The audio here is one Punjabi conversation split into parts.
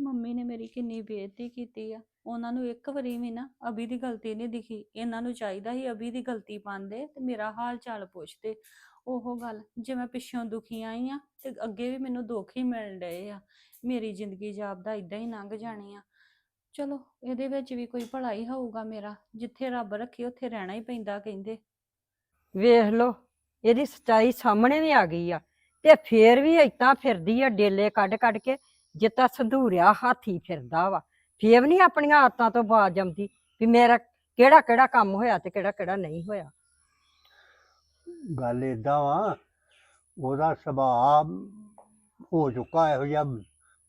ਮੰਮੀ ਨੇ ਮੇਰੀ ਕਿੰਨੀ ਬੇਇੱਜ਼ਤੀ ਕੀਤੀ ਆ। ਉਹਨਾਂ ਨੂੰ ਇੱਕ ਵਾਰੀ ਵੀ ਨਾ ਅਭੀ ਦੀ ਗਲਤੀ ਨਹੀਂ ਦਿਖੀ। ਇਹਨਾਂ ਨੂੰ ਚਾਹੀਦਾ ਸੀ ਅਭੀ ਦੀ ਗਲਤੀ ਪਾਉਂਦੇ ਤੇ ਮੇਰਾ ਹਾਲ ਚਾਲ ਪੁੱਛਦੇ। ਉਹ ਗੱਲ, ਜੇ ਮੈਂ ਪਿੱਛੋਂ ਦੁਖੀ ਆਈ ਆ ਤੇ ਅੱਗੇ ਵੀ ਮੈਨੂੰ ਦੁੱਖ ਹੀ ਮਿਲ ਰਹੇ ਆ। ਮੇਰੀ ਜ਼ਿੰਦਗੀ ਜਾਪਦਾ ਇਦਾਂ ਹੀ ਲੰਘ ਜਾਣੀ ਆ। ਚਲੋ, ਇਹਦੇ ਵਿੱਚ ਵੀ ਕੋਈ ਭਲਾ ਹੀ ਹੋਊਗਾ ਮੇਰਾ। ਜਿੱਥੇ ਰੱਬ ਰੱਖੇ, ਉੱਥੇ ਰਹਿਣਾ ਹੀ ਪੈਂਦਾ ਕਹਿੰਦੇ। ਵੇਖ ਲੋ ਇਹਦੀ ਸਚਾਈ ਸਾਹਮਣੇ ਵੀ ਆ ਗਈ ਆ। ਤੇ ਫੇਰ ਵੀ ਏਦਾਂ ਫਿਰਦੀ ਆ ਡੇਲੇ ਕੱਢ ਕੱਢ ਕੇ। ਜਿੱਤਾ ਸੰਧੂਰਿਆ ਹਾਥੀ ਫਿਰਦਾ ਵਾ, ਫੇਰ ਨਹੀਂ ਆਪਣੀਆਂ ਆਦਤਾਂ ਤੋਂ ਬਾਜ ਆਉਂਦੀ ਵੀ ਮੇਰਾ ਕਿਹੜਾ ਕਿਹੜਾ ਕੰਮ ਹੋਇਆ ਤੇ ਕਿਹੜਾ ਕਿਹੜਾ ਨਹੀਂ ਹੋਇਆ। ਗੱਲ ਏਦਾਂ ਵਾ, ਉਹਦਾ ਸੁਭਾਅ ਹੋ ਚੁੱਕਾ ਇਹੋ ਜਿਹਾ,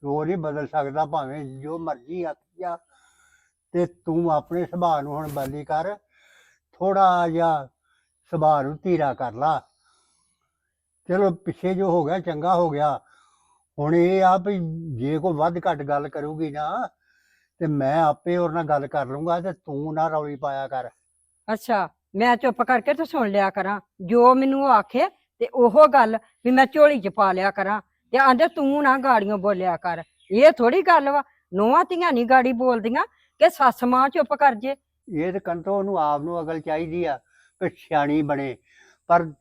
ਉਹ ਨਹੀਂ ਬਦਲ ਸਕਦਾ ਭਾਵੇਂ ਜੋ ਮਰਜ਼ੀ ਆਖਿਆ ਤੇ ਤੂੰ ਆਪਣੇ ਸੁਭਾਅ ਨੂੰ ਹੁਣ ਬਦਲੀ ਕਰ ਥੋੜਾ ਜਿਹਾ ਸੁਭਾਅ ਨੂੰ ਧੀਰਾ ਕਰ ਲਾ। ਚਲੋ ਪਿੱਛੇ ਜੋ ਹੋ ਗਿਆ, ਚੰਗਾ ਹੋ ਗਿਆ ਹੁਣ ਇਹ ਆ ਵੀ ਜੇ ਕੋਈ ਵੱਧ ਘੱਟ ਗੱਲ ਕਰੂਗੀ ਨਾ ਤੇ ਮੈਂ ਆਪੇ ਉਹਨਾਂ ਨਾਲ ਗੱਲ ਕਰ ਲੂੰਗਾ ਤੇ ਤੂੰ ਨਾ ਰੌਲੀ ਪਾਇਆ ਕਰ। ਅੱਛਾ ਮੈਂ ਚੁੱਪ ਕਰਕੇ ਤੇ ਸੁਣ ਲਿਆ ਕਰਾਂ। ਜੋ ਮੈਨੂੰ ਉਹ ਆਖੇ ਤੇ ਉਹ ਗੱਲ ਵੀ ਮੈਂ ਝੋਲੀ 'ਚ ਪਾ ਲਿਆ ਕਰਾਂ ਤੇ ਆਂਦੇ ਤੂੰ ਨਾ ਗਾੜੀਆਂ ਬੋਲਿਆ ਕਰ। ਇਹ ਥੋੜੀ ਗੱਲ ਵਾ ਨੋਹਾਂ ਧੀਆਂ ਨਹੀਂ ਗਾੜੀ ਬੋਲਦੀਆਂ ਕਿ ਸੱਸ ਮਾਂ ਚੁੱਪ ਕਰ ਜੇ। ਇਹ ਤੇ ਕੰਤੋਂ ਉਹਨੂੰ ਆਪ ਨੂੰ ਅਕਲ ਚਾਹੀਦੀ ਆ ਕਿ ਸਿਆਣੀ ਬਣੇ। ਪਰ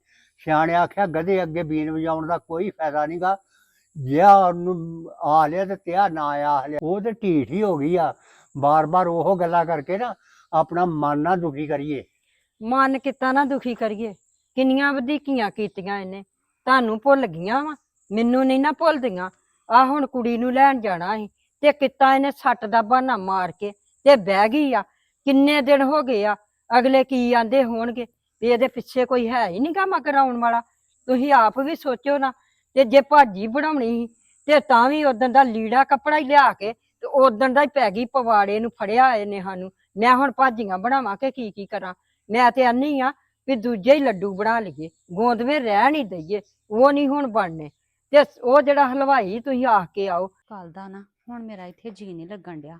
ਸਿਆਣੇ ਆਖਿਆ ਗਧੇ ਅੱਗੇ ਬੀਨ ਵਜਾਉਣ ਦਾ ਕੋਈ ਫਾਇਦਾ ਨਹੀਂਗਾ ਜਿਆ ਉਹਨੂੰ ਆ ਲਿਆ ਤੇ ਤਿਆ ਨਾ ਆ ਲਿਆ ਉਹ ਤੇ ਢੀਠ ਹੀ ਹੋ ਗਈ ਆ। ਬਾਰ-ਬਾਰ ਉਹ ਗੱਲਾਂ ਕਰਕੇ ਨਾ ਆਪਣਾ ਮਨ ਨਾ ਦੁਖੀ ਕਰੀਏ। ਮਨ ਕਿਤਾ ਨਾ ਦੁਖੀ ਕਰੀਏ? ਕਿੰਨੀਆਂ ਵਧੀਕੀਆਂ ਕੀਤੀਆਂ ਇਹਨੇ। ਤੁਹਾਨੂੰ ਭੁੱਲ ਗਈਆਂ ਵਾ। ਮੈਨੂੰ ਨਹੀਂ ਨਾ ਭੁੱਲਦੀਆਂ। ਆ ਹੁਣ ਕੁੜੀ ਨੂੰ ਲੈਣ ਜਾਣਾ ਸੀ ਤੇ ਕਿਤਾ ਇਹਨੇ ਸੱਟ ਦਾ ਬਹਾਨਾ ਮਾਰ ਕੇ ਤੇ ਬਹਿ ਗਈ ਆ। ਕਿੰਨੇ ਦਿਨ ਹੋ ਗਏ ਆ। ਅਗਲੇ ਕੀ ਆਂਦੇ ਹੋਣਗੇ? ਵੀ ਇਹਦੇ ਪਿੱਛੇ ਕੋਈ ਹੈ ਹੀ ਨਹੀਂਗਾ ਮਗਰ ਆਉਣ ਵਾਲਾ। ਤੁਸੀਂ ਆਪ ਵੀ ਸੋਚੋ ਨਾ ਤੇ ਜੇ ਭਾਜੀ ਬਣਾਉਣੀ ਸੀ, ਤੇ ਤਾਂ ਵੀ ਉਦੋਂ ਦਾ ਲੀੜਾ ਕੱਪੜਾ ਹੀ ਲਿਆ ਕੇ ਤੇ ਉਦੋਂ ਦਾ ਹੀ ਪੈ ਗਈ ਪਵਾੜੇ ਨੂੰ ਫੜਿਆ ਆਏ ਨੇ ਸਾਨੂੰ। ਮੈਂ ਹੁਣ ਭਾਜੀਆਂ ਬਣਾਵਾਂ ਕਿ ਕੀ ਕੀ ਕਰਾਂ? ਮੈਂ ਤੇ ਆਨੀ ਆ ਵੀ ਦੂਜੇ ਹੀ ਲੱਡੂ ਬਣਾ ਲਈਏ, ਗੋਂਦਵੇਂ ਰਹਿ ਨਹੀਂ ਦਈਏ, ਉਹ ਨਹੀਂ ਹੁਣ ਬਣਨੇ। ਤੇ ਉਹ ਜਿਹੜਾ ਹਲਵਾਈ ਤੁਸੀਂ ਆਖ ਕੇ ਆਓ। ਕੱਲ ਦਾ ਨਾ, ਹੁਣ ਮੇਰਾ ਇੱਥੇ ਜੀ ਨਹੀਂ ਲੱਗਣ ਡਿਆ।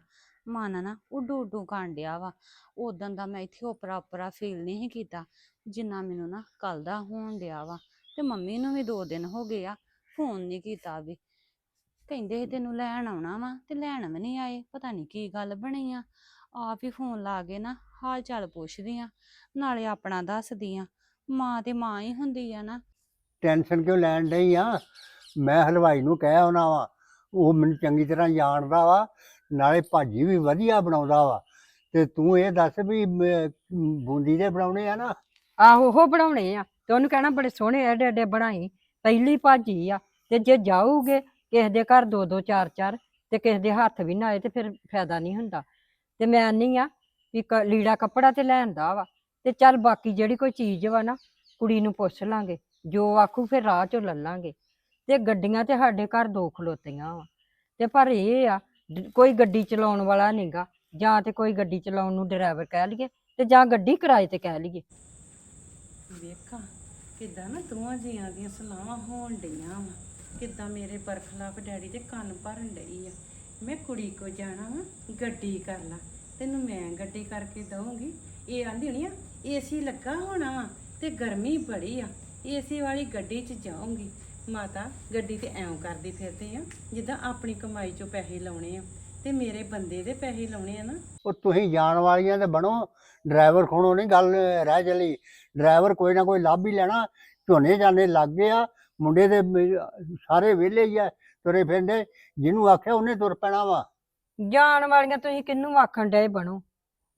ਮਨ ਨਾ ਉੱਡੂ ਉੱਡੂ ਕਾਣ ਡਿਆ ਵਾ। ਉਦੋਂ ਦਾ ਮੈਂ ਇੱਥੇ ਓਪਰਾ ਓਪਰਾ ਫੀਲ ਨਹੀਂ ਕੀਤਾ, ਜਿੰਨਾ ਮੈਨੂੰ ਨਾ ਕੱਲ ਦਾ ਹੋਣ ਡਿਆ ਵਾ। ਤੇ ਮੰਮੀ ਨੂੰ ਵੀ ਦੋ ਦਿਨ ਹੋ ਗਏ ਆ ਫੋਨ ਨਹੀਂ ਕੀਤਾ ਵੀ। ਕਹਿੰਦੇ ਸੀ ਤੈਨੂੰ ਲੈਣ ਆਉਣਾ ਵਾ ਤੇ ਲੈਣ ਵੀ ਨਹੀਂ ਆਏ ਪਤਾ ਨਹੀਂ ਕੀ ਗੱਲ ਬਣੀ ਆ। ਆਪ ਹੀ ਫੋਨ ਲਾ ਕੇ ਨਾ ਹਾਲ ਚਾਲ ਪੁੱਛਦੀ ਆ ਨਾਲੇ ਆਪਣਾ ਦੱਸਦੀ ਆ। ਮਾਂ ਤੇ ਮਾਂ ਹੀ ਹੁੰਦੀ ਆ ਨਾ। ਟੈਨਸ਼ਨ ਕਿਉਂ ਲੈਣ ਡਈ ਆ? ਮੈਂ ਹਲਵਾਈ ਨੂੰ ਕਹਿ ਆਉਣਾ ਵਾ ਉਹ ਮੈਨੂੰ ਚੰਗੀ ਤਰ੍ਹਾਂ ਜਾਣਦਾ ਵਾ ਨਾਲੇ ਭਾਜੀ ਵੀ ਵਧੀਆ ਬਣਾਉਂਦਾ ਵਾ। ਤੇ ਤੂੰ ਇਹ ਦੱਸ ਵੀ ਮ- ਬੂੰਦੀ ਦੇ ਬਣਾਉਣੇ ਆ ਨਾ? ਆਹੋ ਉਹ ਬਣਾਉਣੇ ਆ। ਤੇ ਉਹਨੂੰ ਕਹਿਣਾ ਬੜੇ ਸੋਹਣੇ ਐਡੇ ਐਡੇ ਬਣਾਈ। ਪਹਿਲੀ ਭਾਜੀ ਆ। ਤੇ ਜੇ ਜਾਊਗੇ, ਕਿਸੇ ਦੇ ਘਰ ਦੋ ਦੋ ਚਾਰ ਚਾਰ ਤੇ ਕਿਸੇ ਦੇ ਹੱਥ ਵੀ ਨਾ ਆਏ ਤੇ ਫਿਰ ਫਾਇਦਾ ਨਹੀਂ ਹੁੰਦਾ। ਤੇ ਮੈਂ ਨਹੀਂ ਆ ਵੀ ਕ- ਲੀੜਾ ਕੱਪੜਾ ਤੇ ਲੈਂਦਾ ਵਾ ਤੇ ਚੱਲ ਬਾਕੀ ਜਿਹੜੀ ਕੋਈ ਚੀਜ਼ ਵਾ ਨਾ ਕੁੜੀ ਨੂੰ ਪੁੱਛ ਲਾਂਗੇ, ਜੋ ਆਖੂ ਫਿਰ ਰਾਹ ਚੋਂ ਲੈ ਲਾਂਗੇ। ਤੇ ਗੱਡੀਆਂ ਤੇ ਸਾਡੇ ਘਰ ਦੋ ਖਲੋਤੀਆਂ ਵਾ ਤੇ ਪਰ ਇਹ ਆ, ਡ- ਕੋਈ ਗੱਡੀ ਚਲਾਉਣ ਵਾਲਾ ਨਹੀਂਗਾ ਜਾਂ ਤੇ ਕੋਈ ਗੱਡੀ ਚਲਾਉਣ ਨੂੰ ਡਰਾਈਵਰ ਕਹਿ ਲਈਏ ਤੇ ਜਾਂ ਗੱਡੀ ਕਿਰਾਏ ਤੇ ਕਹਿ ਲਈਏ। ਵੇਖਾਂ ਕਿਦਾਂ ਨਾ ਦੋਵਾਂ ਜੀਆਂ ਦੀਆਂ ਸਲਾਹਾਂ ਹੋਣ ਡਈਆਂ ਵਾ। ਕਿਦਾਂ ਮੇਰੇ ਬਰਖਲਾਫ ਡੈਡੀ ਦੇ ਕੰਨ ਭਰਨ ਡਈ ਆ। ਮੈਂ ਕੁੜੀ ਕੋ ਜਾਣਾ ਵਾ, ਗੱਡੀ ਕਰ ਲਾ। ਤੈਨੂੰ ਮੈਂ ਗੱਡੀ ਕਰਕੇ ਦਊਂਗੀ। ਇਹ ਆਂਦੀ ਹੋਣੀ ਆ, ਏਸੀ ਲੱਗਾ ਹੋਣਾ ਵਾ ਤੇ ਗਰਮੀ ਬੜੀ ਆ। ਏਸੀ ਵਾਲੀ ਗੱਡੀ 'ਚ ਜਾਊਂਗੀ। ਮਾਤਾ, ਗੱਡੀ ਤੇ ਐਂ ਕਰਦੀ ਫਿਰਦੇ ਆ, ਜਿੱਦਾਂ ਆਪਣੀ ਕਮਾਈ 'ਚੋਂ ਪੈਸੇ ਲਾਉਣੇ ਆ। ਤੇ ਮੇਰੇ ਬੰਦੇ ਦੇ ਪੈਸੇ ਲਾਉਣੇ ਆ ਨਾ। ਉਹ ਤੁਸੀਂ ਜਾਣ ਵਾਲੀਆਂ ਤੇ ਬਣੋ। ਡਰਾਈਵਰ ਖੋਣੋ, ਨਹੀਂ ਗੱਲ ਰਹਿ ਚਲੀ। ਡਰਾਈਵਰ ਕੋਈ ਨਾ ਕੋਈ ਲਾਭ ਹੀ ਲੈਣਾ। ਝੋਨੇ ਜਾਣੇ ਲੱਗ ਗਏ ਆ। ਮੁੰਡੇ ਦੇ ਮ- ਸਾਰੇ ਵਿਹਲੇ ਹੀ ਆ, ਤੁਰੇ ਫਿਰਦੇ। ਜਿਹਨੂੰ ਆਖਿਆ ਉਹਨੇ ਤੁਰ ਪੈਣਾ ਵਾ। ਜਾਣ ਵਾਲੀਆਂ ਤੁਸੀਂ ਕਿਹਨੂੰ ਆਖਣ ਡਏ ਬਣੋ?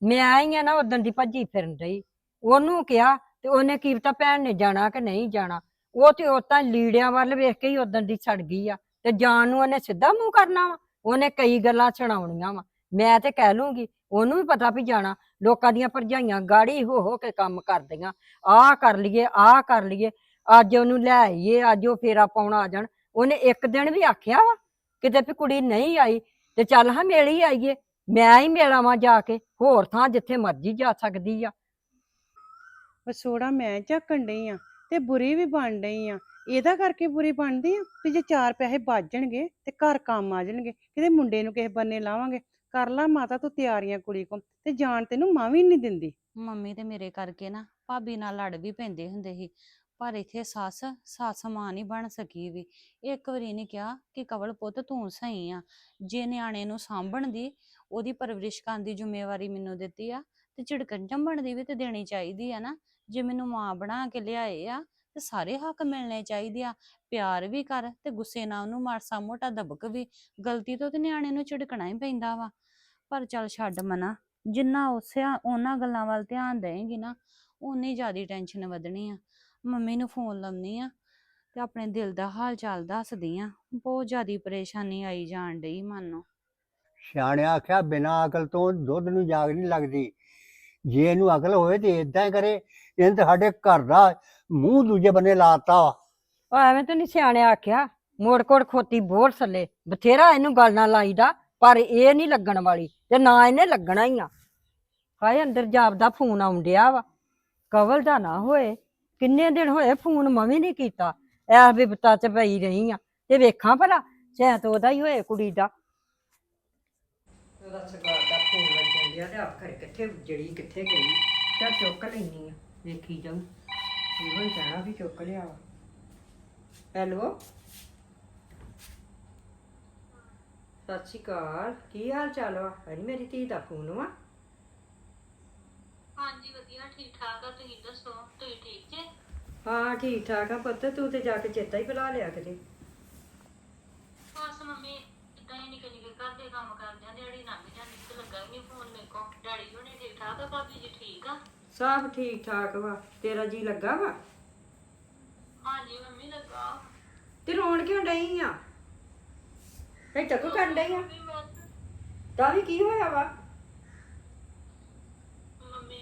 ਮੈਂ ਆਈ ਆ ਨਾ ਉਦੋਂ ਦੀ ਭੱਜੀ ਫਿਰਨ ਡਈ। ਉਹਨੂੰ ਕਿਹਾ ਤੇ ਉਹਨੇ ਕੀ ਪਤਾ ਭੈਣ ਨੇ ਜਾਣਾ ਕਿ ਨਹੀਂ ਜਾਣਾ। ਉਹ ਤੇ ਉਹ ਤਾਂ ਲੀੜਿਆਂ ਵੱਲ ਵੇਖ ਕੇ ਹੀ ਉਦੋਂ ਦੀ ਛੜ ਗਈ ਆ। ਤੇ ਜਾਣ ਨੂੰ ਉਹਨੇ ਸਿੱਧਾ ਮੂੰਹ ਕਰਨਾ ਵਾ। ਉਹਨੇ ਕਈ ਗੱਲਾਂ ਸੁਣਾਉਣੀਆਂ ਵਾ। ਮੈਂ ਤੇ ਕਹਿ ਲੂੰਗੀ, ਉਹਨੂੰ ਵੀ ਪਤਾ ਵੀ ਜਾਣਾ। ਲੋਕਾਂ ਦੀਆਂ ਭਰਜਾਈਆਂ ਗਾੜੀ ਹੋ ਹੋ ਕੇ ਕੰਮ ਕਰਦੀਆਂ। ਆਹ ਕਰ ਲਈਏ, ਆਹ ਕਰ ਲਈਏ। ਅੱਜ ਉਹਨੂੰ ਲੈ ਆਈਏ ਅੱਜ ਉਹ ਫੇਰਾ ਪਾਉਣ ਆ ਜਾਣ। ਉਹਨੇ ਇੱਕ ਦਿਨ ਵੀ ਆਖਿਆ ਵਾ ਕਿਤੇ ਵੀ ਕੁੜੀ ਨਹੀਂ ਆਈ ਤੇ ਚੱਲ ਹਾਂ ਮਿਲ ਹੀ ਆਈਏ ਮੈਂ ਹੀ ਮਿਲਾਵਾਂ ਜਾ ਕੇ ਹੋਰ ਥਾਂ ਜਿੱਥੇ ਮਰਜ਼ੀ ਜਾ ਸਕਦੀ ਆ। ਵਿਛੋੜਾ ਮੈਂ ਝੱਕਣ ਡਈ ਆ ਤੇ ਬੁਰੀ ਵੀ ਬਣ ਡਈ ਆ। ਇਹਦਾ ਕਰਕੇ ਬੁਰੀ ਬਣਦੀ ਆ ਵੀ ਜੇ ਚਾਰ ਪੈਸੇ ਬਚਣਗੇ ਤੇ ਘਰ ਕੰਮ ਆ ਜਾਣਗੇ ਕਿਤੇ ਮੁੰਡੇ ਨੂੰ ਕਿਸੇ ਬੰਨੇ ਲਾਵਾਂਗੇ। ਕਰ ਲਾ ਮਾਤਾ ਤੂੰ ਤਿਆਰੀਆਂ ਕੁੜੀ ਕੋ ਤੇ ਜਾਣ ਤੈਨੂੰ ਮਾਂ ਵੀ ਨਹੀਂ ਦਿੰਦੀ। ਮੰਮੀ ਤੇ ਮੇਰੇ ਕਰਕੇ ਨਾ ਭਾਬੀ ਨਾਲ ਲੜ ਵੀ ਪੈਂਦੇ ਹੁੰਦੇ ਸੀ। ਪਰ ਇੱਥੇ ਸੱਸ ਸੱਸ ਮਾਂ ਨਹੀਂ ਬਣ ਸਕੀ ਵੀ। ਇੱਕ ਵਾਰੀ ਨੇ ਕਿਹਾ ਕਿ ਕਵਲ ਪੁੱਤ ਤੂੰ ਸਹੀ ਆ। ਜੇ ਨਿਆਣੇ ਨੂੰ ਸਾਂਭਣ ਦੀ, ਉਹਦੀ ਪਰਵਰਿਸ਼ ਕਰਨ ਦੀ ਜ਼ਿੰਮੇਵਾਰੀ ਮੈਨੂੰ ਦਿੱਤੀ ਆ, ਤੇ ਝਿੜਕਣ ਝੰਬਣ ਦੀ ਵੀ ਤੇ ਦੇਣੀ ਚਾਹੀਦੀ ਆ ਨਾ। ਜੇ ਮੈਨੂੰ ਮਾਂ ਬਣਾ ਕੇ ਲਿਆਏ ਆ, ਤੇ ਸਾਰੇ ਹੱਕ ਮਿਲਣੇ ਚਾਹੀਦੇ ਆ। ਪਿਆਰ ਵੀ ਕਰ ਤੇ ਗੁੱਸੇ ਨਾਲ ਉਹਨੂੰ ਮਾਰਸਾ ਮੋਟਾ ਦਬਕ ਵੀ। ਗਲਤੀ ਤੋਂ ਤੇ ਨਿਆਣੇ ਨੂੰ ਝਿੜਕਣਾ ਹੀ ਪੈਂਦਾ ਵਾ। ਪਰ ਚੱਲ ਛੱਡ ਮਨਾ। ਜਿੰਨਾ ਉਸਿਆ ਉਹਨਾਂ ਗੱਲਾਂ ਵੱਲ ਧਿਆਨ ਦੇਏਂਗੀ ਨਾ ਉਨੀ ਜ਼ਿਆਦੀ ਟੈਨਸ਼ਨ ਵਧਣੀ ਆ। ਮੰਮੀ ਨੂੰ ਫੋਨ ਲਾਉਣੀ ਆ ਤੇ ਆਪਣੇ ਦਿਲ ਦਾ ਹਾਲ ਚਾਲ ਦੱਸਦੀ ਆ ਬਹੁਤ ਜ਼ਿਆਦੀ ਪਰੇਸ਼ਾਨੀ ਆਈ ਜਾਣ ਡਈ ਮਨ ਨੂੰ। ਸਿਆਣਿਆ ਆਖਿਆ ਬਿਨਾਂ ਅਕਲ ਤੋਂ ਦੁੱਧ ਨੂੰ ਜਾਗ ਨਹੀਂ ਲੱਗਦੀ। ਜੇ ਇਹਨੂੰ ਅਕਲ ਹੋਵੇ ਤੇ ਇਦਾਂ ਹੀ ਕਰੇ ਇਹਨੇ ਤਾਂ ਸਾਡੇ ਘਰ ਦਾ ਮੂੰਹ ਦੂਜੇ ਬੰਨੇ ਲਾਤਾ ਵਾ। ਉਹ ਐਵੇਂ ਤਾਂ ਨਹੀਂ ਸਿਆਣਿਆ ਆਖਿਆ ਮੋੜ ਕੋੜ ਖੋਤੀ ਬੋਰ ਥੱਲੇ ਬਥੇਰਾ ਇਹਨੂੰ ਗੱਲ ਨਾਲ ਲਾਈਦਾ ਪਰ ਇਹ ਨਹੀਂ ਲੱਗਣ ਵਾਲੀ ਤੇ ਨਾ ਇਹਨੇ ਲੱਗਣਾ ਹੀ ਆ। ਹਾਏ ਅੰਦਰ ਜਾਪਦਾ ਫੋਨ ਆਉਂਦਿਆ ਵਾ। ਕਵਲ ਦਾ ਨਾ ਹੋਏ। ਕਿੰਨੇ ਦਿਨ ਹੋਏ ਫੋਨ ਮਵੇਂ ਨਹੀਂ ਕੀਤਾ। ਐ ਬਿਪਤਾ ਚ ਪਈ ਰਹੀ ਆ। ਤੇ ਵੇਖਾਂ ਭਲਾ, ਸ਼ਾਇਦ ਉਹਦਾ ਹੀ ਹੋਏ ਕੁੜੀ ਦਾ। ਉਹਦਾ ਸਗਾਰ ਦਾ ਫੋਨ ਵੱਜਣ ਡਿਆ ਤੇ ਆਖਰ ਕਿੱਥੇ ਜੜੀ ਕਿੱਥੇ ਗਈ ਚੱਲ ਚੁੱਕ ਲੈਣੀ ਆ, ਵੇਖੀ ਜਾਊ। ਇਹੋ ਹੀ ਵੀ ਚੁੱਕ ਲਿਆ ਵਾ। ਹੈਲੋ? ਸਤਿ ਸ਼੍ਰੀ ਅਕਾਲ। ਕੀ ਹਾਲ ਚਾਲ ਵਾ? ਅਰੇ ਮੇਰੀ ਧੀ ਦਾ ਫੋਨ ਵਾ। ਹਾਂਜੀ ਵਧੀਆ ਠੀਕ ਠਾਕ ਆ ਤੁਸੀਂ ਦੱਸੋ ਤੁਸੀਂ ਠੀਕ ਜੇ? ਹਾਂ ਠੀਕ ਠਾਕ ਆ ਪੁੱਤ ਤੂੰ ਤੇ ਜਾ ਕੇ ਚੇਤਾ ਹੀ ਭੁਲਾ ਲਿਆ ਕਿਤੇ ਬਸ ਮੰਮੀ ਇਦਾਂ ਹੀ ਨਿੱਕੇ ਨਿੱਕੇ ਘਰ ਦੇ ਕੰਮ ਕਰਦਿਆਂ ਦਿਹਾੜੀ ਲੰਘ ਜਾਂਦੀ ਤੇ ਲੱਗਾ ਹੀ ਨਹੀਂ ਫੋਨ ਮੇਰੇ ਕੋ ਡੈਡੀ ਹੋਣੀ ਠੀਕ ਠਾਕ ਆ ਭਾਬੀ ਜੀ ਠੀਕ ਆ? ਸਭ ਠੀਕ ਠਾਕ ਵਾ ਤੇਰਾ ਜੀ ਲੱਗਾ ਵਾ? ਹਾਂਜੀ ਮੰਮੀ ਲੱਗਾ। ਤੇ ਰੋਣ ਕਿਉਂ ਡਈ ਆ? ਤੇ ਟੱਕੂ ਕਰਨ ਡਈ ਆ? ਮੰਮੀ ਬਸ ਤਾਂ ਵੀ ਕੀ ਹੋਇਆ ਵਾ ਮੰਮੀ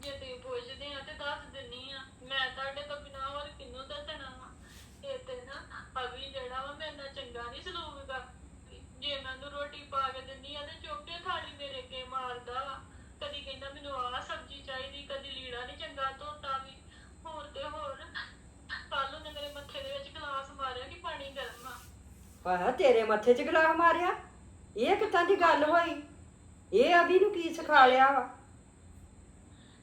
ਜੇ ਤੁਸੀਂ ਪੁੱਛਦੇ ਆ ਤੇ ਦੱਸ ਦਿੰਨੀ ਆ ਮੈਂ ਤੁਹਾਡੇ ਤੋਂ ਬਿਨਾਂ ਹੋਰ ਕਿੰਨੂੰ ਦੱਸਣਾ ਵਾ ਇਹ ਤੇ ਨਾ ਅਭੀ ਜਿਹੜਾ ਵਾ ਮੇਰੇ ਨਾਲ ਚੰਗਾ ਨਹੀਂ ਸਲੂਕ ਕਰਦੀ ਜੇ ਮੈਂ ਉਹਨੂੰ ਰੋਟੀ ਪਾ ਕੇ ਦਿੰਨੀ ਆ ਤੇ ਚੁੱਕ ਕੇ ਥਾਲੀ ਮੇਰੇ ਅੱਗੇ ਮਾਰਦਾ ਵਾ। ਕਦੀ ਕਹਿੰਦਾ ਮੈਨੂੰ ਆਹ ਸਬਜ਼ੀ ਚਾਹੀਦੀ ਕਦੀ ਲੀੜਾ ਨਹੀਂ ਚੰਗਾ ਧੋਤਾ ਵੀ। ਹੋਰ ਤੇ ਹੋਰ। ਕੱਲ ਉਹਨੇ ਮੇਰੇ ਮੱਥੇ ਦੇ ਵਿੱਚ ਗਲਾਸ ਮਾਰਿਆ ਕਿ ਪਾਣੀ ਗਰਮ ਆ। ਆਹ ਤੇਰੇ ਮੱਥੇ 'ਚ ਗਲਾਸ ਮਾਰਿਆ? ਇਹ ਕਿੱਦਾਂ ਦੀ ਗੱਲ ਹੋਈ? ਇਹ ਅਭੀ ਨੂੰ ਕੀ ਸਿਖਾ ਲਿਆ ਵਾ?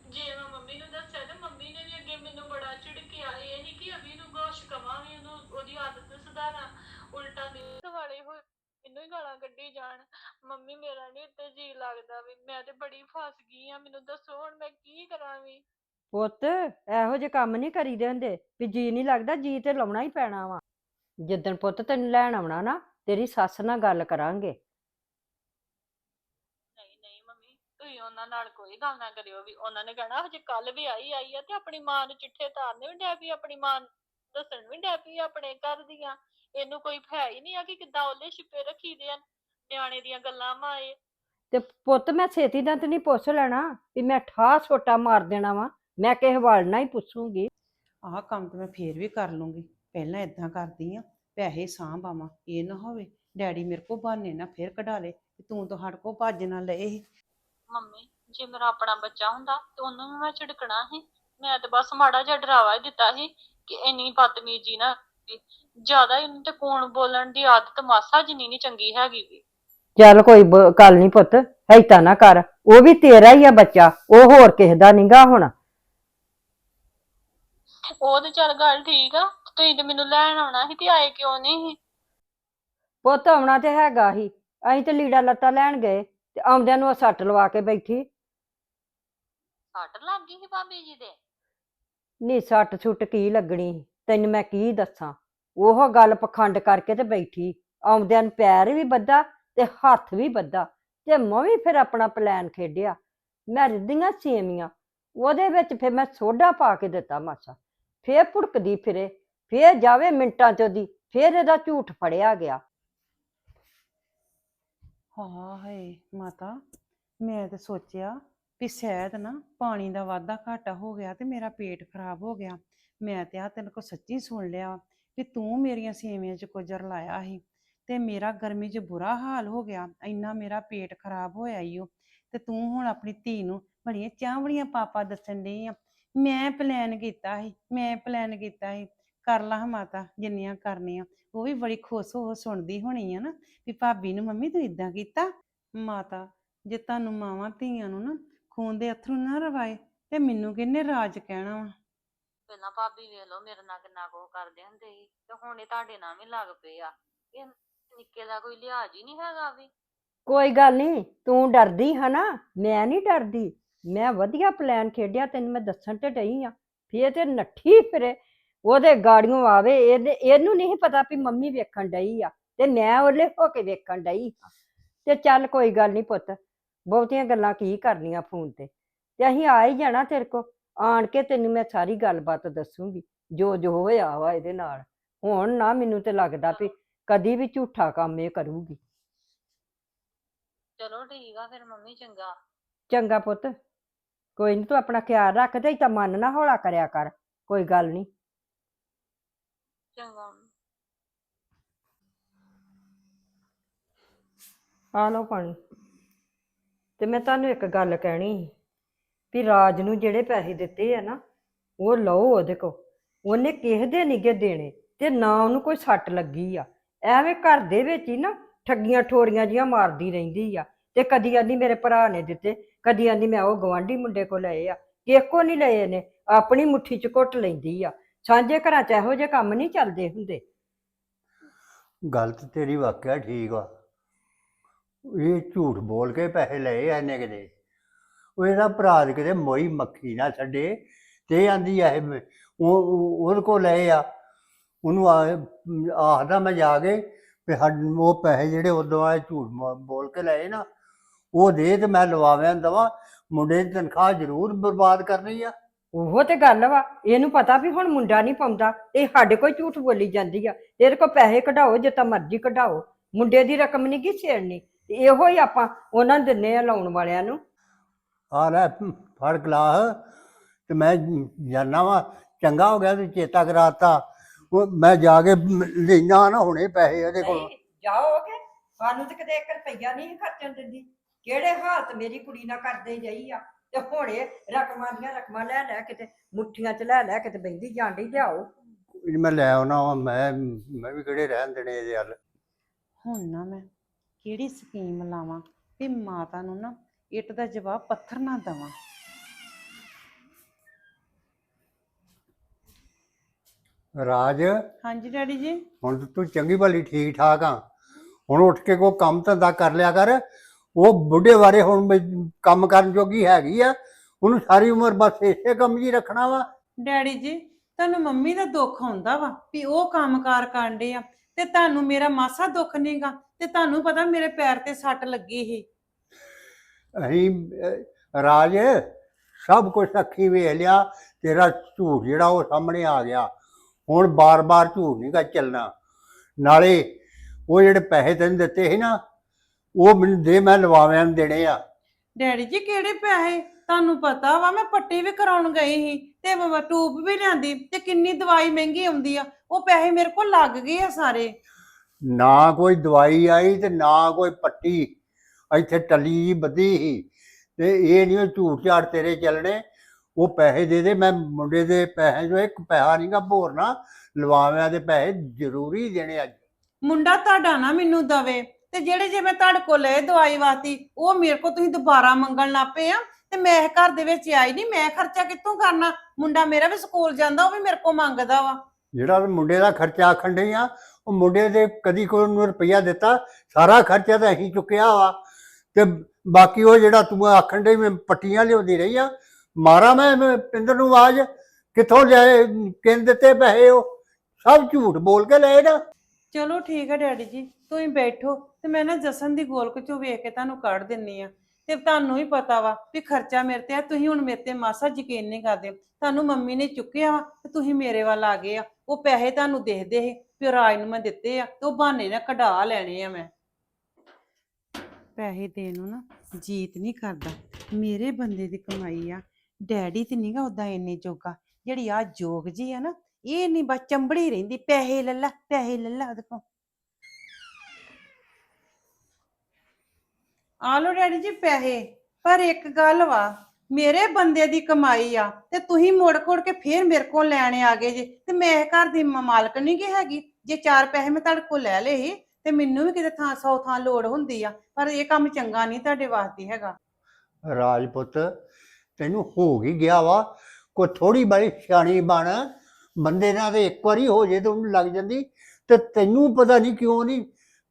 ਜੇ ਮੈਂ ਮੰਮੀ ਨੂੰ ਦੱਸਿਆ ਤੇ ਮੰਮੀ ਨੇ ਵੀ ਅੱਗੇ ਮੈਨੂੰ ਬੜਾ ਝਿੜਕਿਆ ਇਹ ਨਹੀਂ ਕਿ ਅਭੀ ਨੂੰ ਗੋਸ਼ ਕਵਾਂ ਵੀ ਉਹਨੂੰ ਉਹਦੀ ਆਦਤ ਸੁਧਾਰਾਂ ਉਲਟਾ ਦੇ ਵਾਲੇ ਹੋਏ ਮੈਨੂੰ ਹੀ ਗਾਲਾਂ ਕੱਢੀ ਜਾਣ। ਮੰਮੀ ਮੇਰਾ ਨਹੀਂ ਇੱਥੇ ਜੀ ਲੱਗਦਾ ਵੀ ਮੈਂ ਤੇ ਬੜੀ ਫਸ ਗਈ ਆ ਮੈਨੂੰ ਦੱਸੋ ਹੁਣ ਮੈਂ ਕੀ ਕਰਾਂ ਵੀ? ਪੁੱਤ ਇਹੋ ਜਿਹੇ ਕੰਮ ਨਹੀਂ ਕਰੀਦੇ ਹੁੰਦੇ ਵੀ ਜੀ ਨਹੀਂ ਲੱਗਦਾ ਜੀ ਤੇ ਲਾਉਣਾ ਹੀ ਪੈਣਾ ਵਾ। ਜਿੱਦਣ ਪੁੱਤ ਤੈਨੂੰ ਲੈਣ ਆਉਣਾ ਨਾ ਤੇਰੀ ਸੱਸ ਨਾਲ ਗੱਲ ਕਰਾਂਗੇ। ਨਹੀਂ ਨਹੀਂ ਮੰਮੀ ਤੁਸੀਂ ਉਹਨਾਂ ਨਾਲ ਕੋਈ ਗੱਲ ਨਾ ਕਰਿਓ ਵੀ ਉਹਨਾਂ ਨੇ ਕਹਿਣਾ ਹਜੇ ਕੱਲ ਵੀ ਆਈ ਆਈ ਆ ਤੇ ਆਪਣੀ ਮਾਂ ਨੂੰ ਚਿੱਠੇ ਤਾਰਨੇ ਵੀ ਡੈ ਪਈ ਆਪਣੀ ਮਾਂ ਦੱਸਣ ਵੀ ਡੈ ਪਈ ਆਪਣੇ ਘਰ ਦੀਆਂ ਇਹਨੂੰ ਕੋਈ ਹੈ ਹੀ ਨਹੀਂ ਆ ਕਿ ਕਿੱਦਾਂ ਉਹਲੇ ਛਿਪੇ ਰੱਖੀਦੇ ਆ ਨਿਆਣੇ ਦੀਆਂ ਗੱਲਾਂ ਮਾਏ ਤੇ ਪੁੱਤ ਮੈਂ ਛੇਤੀ ਦਾ ਤੇ ਨਹੀਂ ਪੁੱਛ ਲੈਣਾ ਵੀ ਮੈਂ ਠਾਹ ਛੋਟਾ ਮਾਰ ਦੇਣਾ ਵਾ ਮੈਂ ਕਿਸੇ ਵੱਲ ਨਾ ਹੀ ਪੁੱਛੂਗੀ ਆਹ ਕੰਮ ਤਾਂ ਮੈਂ ਫੇਰ ਵੀ ਕਰ ਲੂੰਗੀ ਪਹਿਲਾਂ ਇਦਾਂ ਕਰਦੀ ਆ ਪੈਸੇ ਸਾਂਭ ਆਵਾਂ ਇਹ ਨਾ ਹੋਵੇ ਡੈਡੀ ਮੇਰੇ ਕੋ ਬਹਾਨੇ ਨਾ ਫੇਰ ਕਢਾ ਲੇ ਕਿ ਤੂੰ ਤਾਂ ਹੜ ਕੋ ਭੱਜ ਨਾ ਲਏ ਸੀ। ਮੰਮੀ ਜੇ ਮੇਰਾ ਆਪਣਾ ਬੱਚਾ ਹੁੰਦਾ ਤੇ ਉਹਨੂੰ ਵੀ ਮੈਂ ਝਿੜਕਣਾ ਸੀ ਮੈਂ ਤੇ ਬਸ ਮਾੜਾ ਜਿਹਾ ਡਰਾਵਾ ਹੀ ਦਿੱਤਾ ਸੀ ਕਿ ਇੰਨੀ ਬਦਤਮੀਜੀ ਨਾ। ਜ਼ਿਆਦਾ ਇਹਨੂੰ ਤੇ ਕੋਣ ਬੋਲਣ ਦੀ ਆਦਤ ਮਾਸਾ ਜਿੰਨੀ ਨਹੀਂ ਚੰਗੀ ਹੈਗੀ ਵੀ। ਚੱਲ ਕੋਈ ਬ- ਗੱਲ ਨਹੀਂ ਪੁੱਤ ਹੈਤਾ ਨਾ ਕਰ। ਉਹ ਵੀ ਤੇਰਾ ਹੀ ਆ ਬੱਚਾ ਉਹ ਹੋਰ ਕਿਸੇ ਦਾ ਨਹੀਂਗਾ ਹੁਣ। ਉਹ ਤੇ ਚੱਲ ਗੱਲ ਠੀਕ ਆ ਤੁਸੀਂ ਤੇ ਮੈਨੂੰ ਲੈਣ ਆਉਣਾ ਸੀ ਤੇ ਆਏ ਕਿਉਂ ਨਹੀਂ ਸੀ? ਪੁੱਤ ਆਉਣਾ ਤੇ ਹੈਗਾ ਹੀ ਅਸੀਂ ਤੇ ਲੀੜਾ ਲੱਤਾ ਲੈਣ ਗਏ ਤੇ ਆਉਂਦਿਆਂ ਨੂੰ ਉਹ ਸੱਟ ਲਵਾ ਕੇ ਬੈਠੀ। ਸੱਟ ਲੱਗ ਗਈ ਸੀ ਭਾਬੀ ਜੀ ਦੇ? ਨੀ ਸੱਟ ਸੁੱਟ ਕੀ ਲੱਗਣੀ ਸੀ? ਤੈਨੂੰ ਮੈਂ ਕੀ ਦੱਸਾਂ? ਉਹ ਗੱਲ ਪਖੰਡ ਕਰਕੇ ਤੇ ਬੈਠੀ। ਆਉਂਦਿਆਂ ਨੂੰ ਪੈਰ ਵੀ ਬੱਧਾ ਤੇ ਹੱਥ ਵੀ ਬੱਧਾ ਤੇ ਮੈਂ ਵੀ ਫਿਰ ਆਪਣਾ ਪਲਾਨ ਖੇਡਿਆ। ਮੈਂ ਰਿੱਧੀਆਂ ਸੇਮੀਆਂ, ਉਹਦੇ ਵਿੱਚ ਫਿਰ ਮੈਂ ਸੋਡਾ ਪਾ ਕੇ ਦਿੱਤਾ ਮਾਸਾ। ਫੇਰ ਭੁੜਕਦੀ ਫਿਰੇ, ਫੇਰ ਜਾਵੇ ਮਿੰਟਾਂ ਚ ਉਹਦੀ, ਫੇਰ ਇਹਦਾ ਝੂਠ ਫੜਿਆ ਗਿਆ। ਹਾਂ ਹਾਏ ਮਾਤਾ, ਮੈਂ ਤੇ ਸੋਚਿਆ ਵੀ ਸ਼ਾਇਦ ਨਾ ਪਾਣੀ ਦਾ ਵਾਧਾ ਘਾਟਾ ਹੋ ਗਿਆ ਤੇ ਮੇਰਾ ਪੇਟ ਖਰਾਬ ਹੋ ਗਿਆ। ਮੈਂ ਤੇ ਆ ਤੈਨੂੰ ਕੋ ਸੱਚੀ ਸੁਣ ਲਿਆ ਵੀ ਤੂੰ ਮੇਰੀਆਂ ਸੇਵੀਆਂ 'ਚ ਕੁਝ ਰਲਾਇਆ ਸੀ ਤੇ ਮੇਰਾ ਗਰਮੀ 'ਚ ਬੁਰਾ ਹਾਲ ਹੋ ਗਿਆ, ਇੰਨਾ ਮੇਰਾ ਪੇਟ ਖਰਾਬ ਹੋਇਆ ਈ ਓ। ਤੇ ਤੂੰ ਹੁਣ ਆਪਣੀ ਧੀ ਨੂੰ ਬੜੀਆਂ ਚਾਵੜੀਆਂ ਪਾਪਾ ਦੱਸਣ ਡਈ ਆ। ਮੈਂ ਪਲਾਨ ਕੀਤਾ ਸੀ, ਮੈਂ ਪਲਾਨ ਕੀਤਾ ਸੀ, ਕਰ ਲਾ ਮਾਤਾ ਜਿੰਨੀਆਂ ਕਰਨੀਆਂ। ਉਹ ਵੀ ਬੜੀ ਖੁਸ਼ ਹੋ ਸੁਣਦੀ ਹੋਣੀ ਆ ਨਾ ਵੀ ਭਾਬੀ ਨੂੰ ਮੰਮੀ ਤੂੰ ਇਦਾਂ ਕੀਤਾ? ਮਾਤਾ, ਜੇ ਤੁਹਾਨੂੰ ਮਾਵਾਂ ਧੀਆਂ ਨੂੰ ਨਾ ਖੂਨ ਦੇ ਅਥਰੂ ਨਾ ਰਵਾਏ ਤੇ ਮੈਨੂੰ ਕਿਹਨੇ ਰਾਜ ਕਹਿਣਾ ਵਾ? ਪਹਿਲਾਂ ਭਾਬੀ ਵੇਖ ਲਓ ਮੇਰੇ ਨਾਲ ਕਿੰਨਾ ਕੁ ਕਰਦੇ ਹੁੰਦੇ ਸੀ ਤੇ ਹੁਣ ਇਹ ਤੁਹਾਡੇ ਨਾਲ ਵੀ ਲੱਗ ਪਏ ਆ। ਇਹ ਨਿੱਕੇ ਦਾ ਕੋਈ ਲਿਹਾਜ਼ ਹੀ ਨਹੀਂ ਹੈਗਾ ਵੀ। ਕੋਈ ਗੱਲ ਨਹੀਂ ਤੂੰ ਡਰਦੀ ਹਨਾ? ਮੈਂ ਨਹੀਂ ਡਰਦੀ। ਮੈਂ ਵਧੀਆ ਪਲਾਨ ਖੇਡਿਆ ਤੈਨੂੰ ਮੈਂ ਦੱਸਣ ਤੇ ਡਈ ਆ। ਫੇਰ ਤੇ ਨੱਠੀ ਫਿਰੇ ਉਹਦੇ ਗਾੜੀਆਂ ਆਵੇ ਇਹਦੇ ਇਹਨੂੰ ਨਹੀਂ ਪਤਾ ਵੀ ਮੰਮੀ ਵੇਖਣ ਡਈ ਆ ਤੇ ਮੈਂ ਉਹਲੇ ਹੋ ਕੇ ਵੇਖਣ ਡਈ ਆ। ਤੇ ਚੱਲ ਕੋਈ ਗੱਲ ਨਹੀਂ ਪੁੱਤ ਬਹੁਤੀਆਂ ਗੱਲਾਂ ਕੀ ਕਰਨੀਆਂ ਫੋਨ ਤੇ? ਤੇ ਅਸੀਂ ਆ ਹੀ ਜਾਣਾ ਤੇਰੇ ਕੋ ਆਣ ਕੇ ਤੈਨੂੰ ਮੈਂ ਸਾਰੀ ਗੱਲਬਾਤ ਦੱਸੂਗੀ। ਜੋ ਜੋ ਹੋਇਆ ਵਾ ਇਹਦੇ ਨਾਲ। ਹੁਣ ਨਾ ਮੈਨੂੰ ਤੇ ਲੱਗਦਾ ਵੀ ਕਦੀ ਵੀ ਝੂਠਾ ਕੰਮ ਇਹ ਕਰੂਗੀ। ਚਲੋ ਠੀਕ ਆ ਫਿਰ ਮੰਮੀ ਚੰਗਾ। ਚੰਗਾ ਪੁੱਤ। ਕੋਈ ਨਹੀਂ ਤੂੰ ਆਪਣਾ ਖਿਆਲ ਰੱਖ ਤੇ ਤਾਂ ਮਨ ਨਾ ਹੌਲਾ ਕਰਿਆ ਕਰ। ਕੋਈ ਗੱਲ ਨਹੀਂ ਚੰਗਾ ਆ ਲਓ ਪਾਣੀ। ਤੇ ਮੈਂ ਤੁਹਾਨੂੰ ਇੱਕ ਗੱਲ ਕਹਿਣੀ ਸੀ ਵੀ ਰਾਜ ਨੂੰ ਜਿਹੜੇ ਪੈਸੇ ਦਿੱਤੇ ਆ ਨਾ, ਉਹ ਲਓ ਉਹਦੇ ਕੋ ਉਹਨੇ ਕਿਸੇ ਦੇ ਨਿਗੇ ਦੇਣੇ ਤੇ ਨਾ ਉਹਨੂੰ ਕੋਈ ਸੱਟ ਲੱਗੀ ਆ। ਐਵੇਂ ਘਰ ਦੇ ਵਿੱਚ ਹੀ ਨਾ ਠੱਗੀਆਂ ਠੋਰੀਆਂ ਜੀਆਂ ਮਾਰਦੀ ਰਹਿੰਦੀ ਆ। ਤੇ ਕਦੀ ਆਂਦੀ ਮੇਰੇ ਭਰਾ ਨੇ ਦਿੱਤੇ, ਕਦੀ ਆਂਦੀ ਮੈਂ ਉਹ ਗਵਾਂਢੀ ਮੁੰਡੇ ਕੋ ਲਏ ਆ। ਕਿਸੇ ਕੋ ਨਹੀਂ ਲਏ ਨੇ, ਆਪਣੀ ਮੁੱਠੀ ਚ ਘੁੱਟ ਲੈਂਦੀ ਆ। ਸਾਂਝੇ ਘਰਾਂ ਚ ਇਹੋ ਜਿਹੇ ਕੰਮ ਨਹੀਂ ਚੱਲਦੇ ਹੁੰਦੇ। ਗੱਲ ਤੇ ਤੇਰੀ ਵਾਕਿਆ ਠੀਕ ਆ। ਇਹ ਝੂਠ ਬੋਲ ਕੇ ਪੈਸੇ ਲਏ ਆ ਇਹਨੇ ਕਿਤੇ। ਉਹ ਇਹਦਾ ਭਰਾ ਤੇ ਕਿਤੇ ਮੋਈ ਮੱਖੀ ਨਾ ਛੱਡੇ ਤੇ ਆਂਦੀ ਐ ਇਹ ਮੈਂ- ਉਹ ਉਹ- ਉਹਦੇ ਕੋਲ ਲਏ ਆ। ਉਹਨੂੰ ਆ- ਆਖਦਾ ਮੈਂ ਜਾ ਕੇ ਵੀ ਸਾਨੂੰ ਉਹ ਪੈਸੇ ਜਿਹੜੇ ਉਦੋਂ ਆ ਝੂਠ ਮ- ਬੋਲ ਕੇ ਲਏ ਨਾ, ਉਹ ਦੇ ਤੇ ਮੈਂ ਲਵਾਵਿਆਂ ਦਵਾ। ਮੁੰਡੇ ਦੀ ਤਨਖਾਹ ਜ਼ਰੂਰ ਬਰਬਾਦ ਕਰਨੀ ਆ। ਉਹ ਤੇ ਗੱਲ ਵਾ, ਇਹਨੂੰ ਪਤਾ ਵੀ ਹੁਣ ਮੁੰਡਾ ਨਹੀਂ ਪਾਉਂਦਾ। ਇਹ ਸਾਡੇ ਕੋਈ ਝੂਠ ਬੋਲੀ ਜਾਂਦੀ ਆ। ਇਹਦੇ ਕੋ ਪੈਸੇ ਕਢਾਓ ਜਿੱਤਾ ਮਰਜ਼ੀ ਕਢਾਓ। ਮੁੰਡੇ ਦੀ ਰਕਮ ਨਹੀਂ ਕੀ ਛੇੜਨੀ। ਤੇ ਇਹੋ ਹੀ ਆਪਾਂ ਉਹਨਾਂ ਨੂੰ ਦਿੰਨੇ ਆ ਲਾਉਣ ਵਾਲਿਆਂ ਨੂੰ। ਆ ਲੈ ਫੜ ਗਲਾਸ ਤੇ ਮੈਂ ਜਾਣਾ ਵਾ। ਚੰਗਾ ਹੋ ਗਿਆ ਤੇ ਚੇਤਾ ਕਰਾਤਾ। ਉਹ ਮੈਂ ਜਾ ਕੇ ਲੈਣਾ ਨਾ ਹੁਣੇ ਪੈਸੇ ਉਹਦੇ ਕੋਲ। ਨਹੀਂ ਜਾਓਗੇ ਸਾਨੂੰ ਤੇ ਕਦੇ 1 ਰੁਪਈਆ ਨਹੀਂ ਖਰਚਣ ਦਿੰਦੀ। ਕਿਹੜੇ ਹਾਲਤ ਮੇਰੀ ਕੁੜੀ ਨਾਲ ਕਰਦੇ ਜਾਈ ਆ। ਤੇ ਹੁਣੇ ਰਕਮਾਂ ਦੀਆਂ ਰਕਮਾਂ ਲੈ ਲੈ ਕਿਤੇ ਮੁੱਠੀਆਂ ਚ ਲੈ ਲੈ ਕਿਤੇ ਬੈਂਦੀ ਜਾਂਦੀ ਲਿਆਓ। ਮੈਂ ਲੈ ਆਉਣਾ ਵਾ। ਮੈਂ ਮੈਂ ਵੀ ਕਿਹੜੇ ਰਹਿਣ ਦੇਣੇ ਇਹਦੇ ਹੱਲ। ਹੁਣ ਨਾ ਮੈਂ ਕਿਹੜੀ ਸਕੀਮ ਲਾਵਾਂ ਵੀ ਮਾਤਾ ਨੂੰ ਨਾ ਇੱਟ ਦਾ ਜਵਾਬ ਪੱਥਰ ਨਾ ਦਵਾਂ? ਰਾਜ ਹਾਂਜੀ ਡੈਡੀ ਜੀ। ਹੁਣ ਤੂੰ ਚੰਗੀ ਭਲੀ ਠੀਕ ਠਾਕ ਆ। ਹੁਣ ਉੱਠ ਕੇ ਕੋ ਕੰਮ ਧੰਦਾ ਕਰ ਲਿਆ ਕਰ। ਉਹ ਬੁੱਢੇ ਬਾਰੇ ਹੁਣ ਵੀ ਕੰਮ ਕਰਨ ਜੋਗੀ ਹੈਗੀ ਆ। ਉਹਨੂੰ ਸਾਰੀ ਉਮਰ ਬਸ ਇਸੇ ਕੰਮ 'ਚ ਹੀ ਰੱਖਣਾ ਵਾ। ਡੈਡੀ ਜੀ ਤੁਹਾਨੂੰ ਮੰਮੀ ਦਾ ਦੁੱਖ ਹੁੰਦਾ ਵਾ ਵੀ ਉਹ ਕੰਮਕਾਰ ਕਾਂਡੇ ਆ। ਤੇ ਤੁਹਾਨੂੰ ਮੇਰਾ ਮਾਸਾ ਦੁੱਖ ਨਹੀਂਗਾ ਤੇ ਤੁਹਾਨੂੰ ਪਤਾ ਮੇਰੇ ਪੈਰ ਤੇ ਸੱਟ ਲੱਗੀ ਸੀ। ਅਸੀਂ ਅਹ, ਰਾਜ ਸਭ ਕੁਝ ਅੱਖੀ ਵੇਖ ਲਿਆ ਤੇਰਾ ਝੂਠ ਜਿਹੜਾ ਉਹ ਸਾਹਮਣੇ ਆ ਗਿਆ। ਹੁਣ ਬਾਰ-ਬਾਰ ਝੂਠ ਨਹੀਂ ਗਾ ਚੱਲਣਾ। ਨਾਲੇ ਉਹ ਜਿਹੜੇ ਪੈਸੇ ਤੈਨੂੰ ਦਿੱਤੇ ਸੀ ਨਾ ਉਹ ਮੈਨੂੰ ਦੇ ਮੈਂ ਲਵਾਵਿਆਂ ਨੂੰ ਦੇਣੇ ਆ। ਡੈਡੀ ਜੀ ਕਿਹੜੇ ਪੈਸੇ? ਤੁਹਾਨੂੰ ਪਤਾ ਵਾ ਮੈਂ ਪੱਟੀ ਵੀ ਕਰਾਉਣ ਗਈ ਸੀ ਤੇ ਬ- ਟੂਬ ਵੀ ਲਿਆਂਦੀ ਤੇ ਕਿੰਨੀ ਦਵਾਈ ਮਹਿੰਗੀ ਆਉਂਦੀ ਆ। ਉਹ ਪੈਸੇ ਮੇਰੇ ਕੋਲ ਲੱਗ ਗਏ ਆ ਸਾਰੇ। ਨਾ ਕੋਈ ਦਵਾਈ ਆਈ ਤੇ ਨਾ ਕੋਈ ਪੱਟੀ। ਇੱਥੇ ਟੱਲੀ ਜਿਹੀ ਬੱਧੀ ਸੀ ਤੇ ਇਹ ਨਹੀਂ ਉਹ ਝੂਠ ਝਾੜ ਤੇਰੇ ਚੱਲਣੇ। ਉਹ ਪੈਸੇ ਦੇ ਦੇ ਮੈਂ ਮੁੰਡੇ ਦੇ ਪੈਸੇ ਜੋ ਇੱਕ ਪੈਸਾ ਨਹੀਂਗਾ ਭੋਰਨਾ। ਲਵਾਵਿਆਂ ਦੇ ਪੈਸੇ ਜ਼ਰੂਰੀ ਦੇਣੇ ਅੱਜ। ਮੁੰਡਾ ਤੁਹਾਡਾ ਨਾ ਮੈਨੂੰ ਦਵੇ ਤੇ ਜਿਹੜੇ ਜੇ ਮੈਂ ਤੁਹਾਡੇ ਕੋਲ ਲਏ ਦਵਾਈ ਵਾਤੀ ਉਹ ਮੇਰੇ ਕੋਲ ਤੁਸੀਂ ਦੁਬਾਰਾ ਮੰਗਣ ਲੱਪੇ ਆ ਤੇ ਮੈਂ ਇਹ ਘਰ ਦੇ ਵਿੱਚ ਆਈ ਨਹੀਂ ਮੈਂ ਖਰਚਾ ਕਿੱਥੋਂ ਕਰਨਾ? ਮੁੰਡਾ ਮੇਰਾ ਵੀ ਸਕੂਲ ਜਾਂਦਾ ਉਹ ਵੀ ਮੇਰੇ ਕੋਲ ਮੰਗਦਾ ਵਾ। ਜਿਹੜਾ ਮੁੰਡੇ ਦਾ ਖਰਚਾ ਆਖਣ ਡਈ ਆ ਉਹ ਮੁੰਡੇ ਦੇ ਕਦੀ ਕੋਈ ਨੂੰ ਰੁਪਈਆ ਦਿੱਤਾ, ਸਾਰਾ ਖਰਚਾ ਤਾਂ ਅਸੀਂ ਚੁੱਕਿਆ ਵਾ। ਤੇ ਬਾਕੀ ਉਹ ਜਿਹੜਾ ਤੂੰ ਆਖਣ ਡਈ ਮੈਂ ਪੱਟੀਆਂ ਲਿਆਉਂਦੀ ਰਹੀ ਆ, ਮਾਰਾ ਮੈਂ ਪਿੰਦਰ ਨੂੰ ਆਵਾਜ਼, ਕਿੱਥੋਂ ਲਿਆਏ ਕਿੰਨ ਦਿੱਤੇ ਪੈਸੇ ਉਹ, ਸਭ ਝੂਠ ਬੋਲ ਕੇ ਲਏ ਨਾ। ਚਲੋ ਠੀਕ ਹੈ ਡੈਡੀ ਜੀ, ਤੁਸੀਂ ਬੈਠੋ, ਤੇ ਮੈਂ ਨਾ ਜਸਨ ਦੀ ਗੋਲਕ ਚੋਂ ਵੇਖ ਕੇ ਤੁਹਾਨੂੰ ਕੱਢ ਦਿੰਨੀ ਆ। ਤੇ ਤੁਹਾਨੂੰ ਹੀ ਪਤਾ ਵਾ ਵੀ ਖਰਚਾ ਮੇਰੇ ਤੇ ਆ, ਤੁਸੀਂ ਹੁਣ ਮੇਰੇ ਤੇ ਮਾਸਾ ਯਕੀਨ ਨਹੀਂ ਕਰਦੇ। ਤੁਹਾਨੂੰ ਮੰਮੀ ਨੇ ਚੁੱਕਿਆ ਵਾ, ਤੇ ਤੁਸੀਂ ਮੇਰੇ ਵੱਲ ਆ ਗਏ ਆ, ਉਹ ਪੈਸੇ ਤੁਹਾਨੂੰ ਦੇਖਦੇ ਸੀ। ਵੀ ਰਾਜ ਨੂੰ ਮੈਂ ਦਿੱਤੇ ਆ ਤੇ ਉਹ ਬਹਾਨੇ ਨਾਲ ਕਢਾ ਲੈਣੇ ਆ ਮੈਂ। ਪੈਸੇ ਦੇਣ ਨੂੰ ਨਾ ਜੀਤ ਨਹੀਂ ਕਰਦਾ। ਮੇਰੇ ਬੰਦੇ ਦੀ ਕਮਾਈ ਆ। ਡੈਡੀ ਤੇ ਨਹੀਂਗਾ ਉਦਾਂ ਇੰਨੇ ਜੋਗਾ। ਜਿਹੜੀ ਆ ਜੋਗ ਜੀ ਆ ਨਾ, ਇਹ ਨਹੀਂ ਬਸ ਚੰਬੜੀ ਰਹਿੰਦੀ। ਪੈਸੇ ਲੈ ਲੈ, ਪੈਸੇ ਲੈ ਲੈ ਉਹਦੇ ਕੋਲ। ਆ ਲੋ ਡੈਡੀ ਜੀ ਪੈਸੇ, ਪਰ ਇੱਕ ਗੱਲ ਵਾ ਮੇਰੇ ਬੰਦੇ ਦੀ ਕਮਾਈ ਆ ਤੇ ਤੁਸੀਂ ਮੁੜ ਕੋੜ ਕੇ ਫੇਰ ਮੇਰੇ ਕੋਲ ਲੈਣ ਆ ਗਏ ਜੇ ਤੇ ਮੈਂ ਇਹ ਘਰ ਦੀ ਮ- ਮਾਲਕ ਨਹੀਂ ਗੀ ਹੈਗੀ। ਜੇ ਚਾਰ ਪੈਸੇ ਮੈਂ ਤੁਹਾਡੇ ਕੋਲ ਲੈ ਲਏ ਸੀ ਤੇ ਮੈਨੂੰ ਵੀ ਕਿਤੇ ਥਾਂ ਸੌ ਥਾਂ ਲੋੜ ਹੁੰਦੀ ਆ ਪਰ ਇਹ ਕੰਮ ਚੰਗਾ ਨਹੀਂ ਤੁਹਾਡੇ ਵਾਸਤੇ ਹੈਗਾ। ਰਾਜਪੁੱਤ ਤੈਨੂੰ ਹੋ ਹੀ ਗਿਆ ਵਾ? ਕੋਈ ਥੋੜੀ ਬੜੀ ਸਿਆਣੀ ਬਣ ਬੰਦੇ ਨਾਲ ਤੇ ਇੱਕ ਵਾਰੀ ਹੋ ਜੇ ਤੇ ਉਹਨੂੰ ਲੱਗ ਜਾਂਦੀ ਤੇ ਤੈਨੂੰ ਪਤਾ ਨਹੀਂ ਕਿਉਂ ਨਹੀਂ